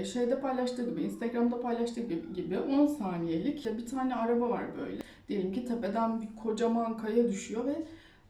e, şeyde paylaştığı gibi, Instagram'da paylaştığı gibi, gibi 10 saniyelik bir tane araba var böyle. Diyelim ki tepeden bir kocaman kaya düşüyor ve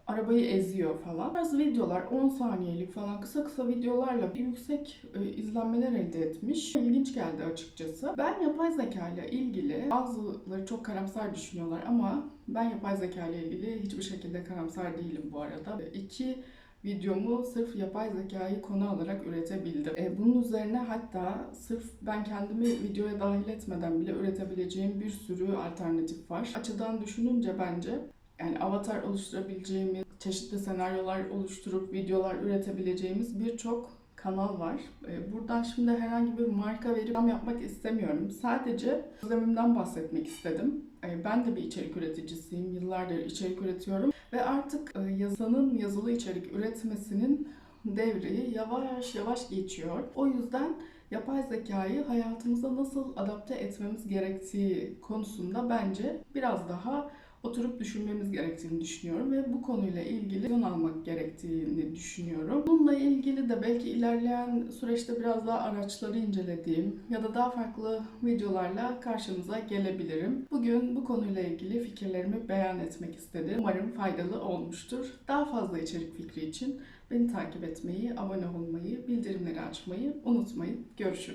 arabayı eziyor falan. Bazı videolar 10 saniyelik falan kısa kısa videolarla yüksek e, izlenmeler elde etmiş. İlginç geldi açıkçası. Ben yapay zeka ile ilgili bazıları çok karamsar düşünüyorlar ama ben yapay zeka ile ilgili hiçbir şekilde karamsar değilim bu arada. İki videomu sırf yapay zekayı konu alarak üretebildim. E, bunun üzerine hatta sırf ben kendimi videoya dahil etmeden bile üretebileceğim bir sürü alternatif var. Açıdan düşününce bence yani avatar oluşturabileceğimiz, çeşitli senaryolar oluşturup videolar üretebileceğimiz birçok kanal var. E, Buradan şimdi herhangi bir marka verip yapmak istemiyorum. Sadece gözlemimden bahsetmek istedim. E, Ben de bir içerik üreticisiyim. Yıllardır içerik üretiyorum. Ve artık e, yazanın yazılı içerik üretmesinin devri yavaş yavaş geçiyor. O yüzden yapay zekayı hayatımıza nasıl adapte etmemiz gerektiği konusunda bence biraz daha oturup düşünmemiz gerektiğini düşünüyorum ve bu konuyla ilgili yön almak gerektiğini düşünüyorum. Bununla ilgili de belki ilerleyen süreçte biraz daha araçları incelediğim ya da daha farklı videolarla karşınıza gelebilirim. Bugün bu konuyla ilgili fikirlerimi beyan etmek istedim. Umarım faydalı olmuştur. Daha fazla içerik fikri için beni takip etmeyi, abone olmayı, bildirimleri açmayı unutmayın. Görüşürüz.